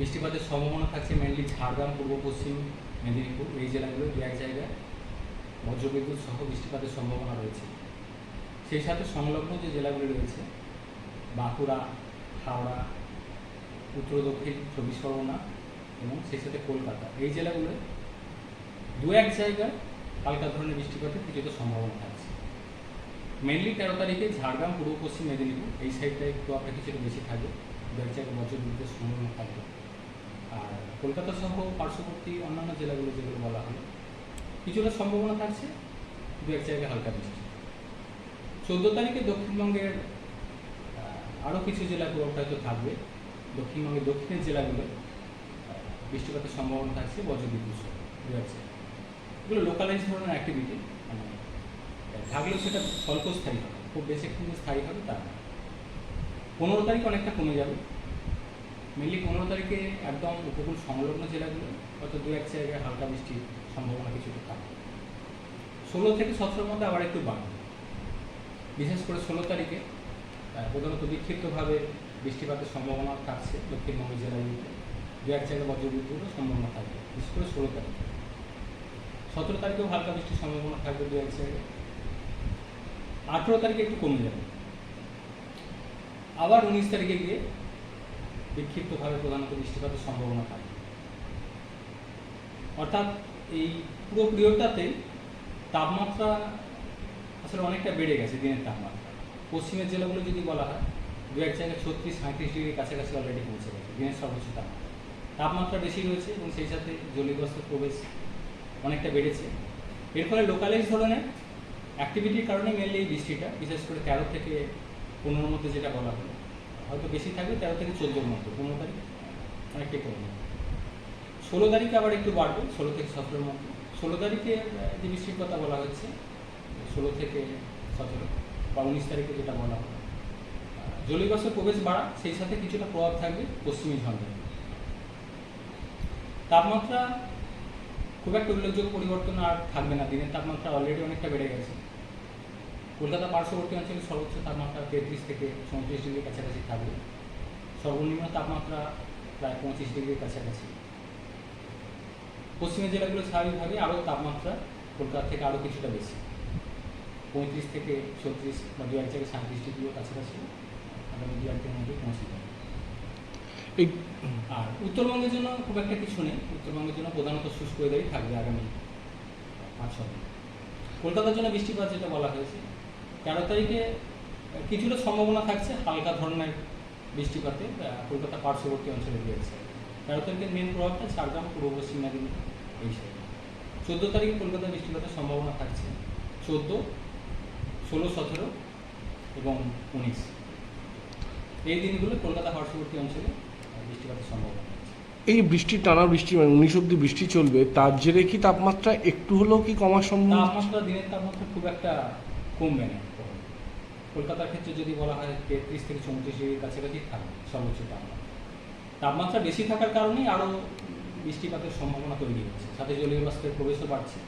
বৃষ্টিপাতের সম্ভাবনা থাকছে মেনলি ঝাড়গ্রাম, পূর্ব, পশ্চিম মেদিনীপুর, এই জেলাগুলো দু এক জায়গায় বজ্রবিদ্যুৎ সহ বৃষ্টিপাতের সম্ভাবনা রয়েছে। সেই সাথে সংলগ্ন যে জেলাগুলি রয়েছে, বাঁকুড়া, হাওড়া, উত্তর দক্ষিণ, চব্বিশ পরগনা এবং সেই সাথে কলকাতা, এই জেলাগুলোয় দু এক জায়গায় হালকা ধরনের বৃষ্টিপাতের কিছুটা সম্ভাবনা থাকছে। মেনলি তেরো তারিখে ঝাড়গ্রাম, পূর্ব, পশ্চিম মেদিনীপুর, এই সাইডটায় একটু আপনার কিছুটা বেশি থাকবে। দু এক জায়গায় বজ্রবিদ্যুতের সম্ভাবনা থাকবে। আর কলকাতা সহ পার্শ্ববর্তী অন্যান্য জেলাগুলো যেগুলো বলা হলো, কিছুটা সম্ভাবনা থাকছে দু এক জায়গায় হালকা বৃষ্টি। চোদ্দ তারিখে দক্ষিণবঙ্গের আরও কিছু জেলা প্রভাব হয়তো থাকবে। দক্ষিণবঙ্গের দক্ষিণের জেলাগুলো বৃষ্টিপাতের সম্ভাবনা থাকছে, বজ্রবিদ্যুৎ দু এক জায়গায়। এগুলো লোকালাইজ ধরনের অ্যাক্টিভিটি মানে থাকলেও সেটা স্বল্পস্থায়ী হবে, খুব বেশি একটু স্থায়ী হবে তা পনেরো তারিখ অনেকটা কমে যাবে। মেনলি পনেরো তারিখে একদম উপকূল সংলগ্ন জেলাগুলো, হয়তো দু এক জায়গায় হালকা বৃষ্টির সম্ভাবনা কিছুটা থাকবে ষোলো থেকে সতেরোর মধ্যে আবার একটু বাড়বে। বিশেষ করে ষোলো তারিখে প্রধানত বিক্ষিপ্তভাবে বৃষ্টিপাতের সম্ভাবনা থাকছে দক্ষিণবঙ্গের জেলাগুলিতে। দু এক জায়গায় বজ্রবিদ্যুতেরও সম্ভাবনা থাকবে, বিশেষ করে ষোলো তারিখে। সতেরো তারিখেও হালকা বৃষ্টির সম্ভাবনা থাকবে দু এক জায়গায়। আঠেরো তারিখে একটু কমে যাবে। আবার উনিশ তারিখে গিয়ে বিক্ষিপ্তভাবে প্রধানত বৃষ্টিপাতের সম্ভাবনা থাকে অর্থাৎ এই পুরো পিরিয়ডটাতে তাপমাত্রা আসলে অনেকটা বেড়ে গেছে দিনের তাপমাত্রা। পশ্চিমের জেলাগুলো যদি বলা হয়, দু এক জায়গায় ছত্রিশ সাঁত্রিশ ডিগ্রির কাছাকাছি অলরেডি পৌঁছে গেছে দিনের সর্বোচ্চ তাপমাত্রা। তাপমাত্রা বেশি রয়েছে এবং সেই সাথে জলীয়বাষ্পের প্রবেশ অনেকটা বেড়েছে। এর ফলে লোকালাইজ ধরনের অ্যাক্টিভিটির কারণে মেনলি এই বৃষ্টিটা, বিশেষ করে তেরো থেকে পনেরোর মধ্যে যেটা বলা হলো হয়তো বেশি থাকবে, তেরো থেকে চোদ্দোর মধ্যে, পনেরো তারিখ অনেকটাই কমে যাবে ষোলো তারিখে আবার একটু বাড়বে, ষোলো থেকে সতেরোর মধ্যে। ষোলো তারিখে যে বৃষ্টির কথা বলা হচ্ছে, ষোলো থেকে সতেরো বা উনিশ তারিখে যেটা বলা হলো জলীয়বাষ্পের প্রবেশ বাড়া, সেই সাথে কিছুটা প্রভাব থাকবে পশ্চিমী ঝঞ্ঝার তাপমাত্রা খুব একটা উল্লেখযোগ্য পরিবর্তন আর থাকবে না, দিনের তাপমাত্রা অলরেডি অনেকটা বেড়ে গেছে। কলকাতা পার্শ্ববর্তী অঞ্চলে সর্বোচ্চ তাপমাত্রা তেত্রিশ থেকে চৌত্রিশ ডিগ্রির কাছাকাছি থাকবে। সর্বনিম্ন তাপমাত্রা প্রায় পঁচিশ ডিগ্রির কাছাকাছি। পশ্চিমের জেলাগুলো স্বাভাবিকভাবে আরও তাপমাত্রা কলকাতা থেকে আরও কিছুটা বেশি। পঁয়ত্রিশ থেকে ছত্রিশ বা দু এক জায়গায় সাঁত্রিশ ডিগ্রিও কাছাকাছি। আগামী দু একদিনের মধ্যে পৌঁছে যাবে। আর উত্তরবঙ্গের জন্য খুব একটা কিছু নেই। উত্তরবঙ্গের জন্য প্রধানত শুষ্ক ওয়েদারই থাকবে আগামী পাঁচ ছ দিন। কলকাতার জন্য বৃষ্টিপাত যেটা বলা হয়েছে তেরো তারিখে কিছুটা সম্ভাবনা থাকছে হালকা ধরনের বৃষ্টিপাতে কলকাতা পার্শ্ববর্তী অঞ্চলে রয়েছে তেরো তারিখের মেন প্রভাবটা ঝাড়গ্রাম পূর্ব পশ্চিম মেদিনীপুর এই সাইডে। চোদ্দ তারিখে কলকাতায় বৃষ্টিপাতের সম্ভাবনা থাকছে। চোদ্দ ষোলো সতেরো এবং উনিশ। এই দিনগুলো কলকাতা পার্শ্ববর্তী অঞ্চলে বৃষ্টিপাতের সম্ভাবনা এই বৃষ্টি টানা বৃষ্টি মানে উনিশ অব্দি বৃষ্টি চলবে তার জেরে কি তাপমাত্রা একটু হলেও কি কমার সম্ভব তাপমাত্রা দিনের তাপমাত্রা খুব একটা কমবে না কলকাতার ক্ষেত্রে যদি বলা হয় তেত্রিশ থেকে চৌত্রিশ ডিগ্রির কাছাকাছি থাকবে সর্বোচ্চ তাপমাত্রা। তাপমাত্রা বেশি থাকার কারণেই আরও বৃষ্টিপাতের সম্ভাবনা তৈরি হচ্ছে। সাথে জলীয় বাষ্পের প্রবেশও বাড়ছে।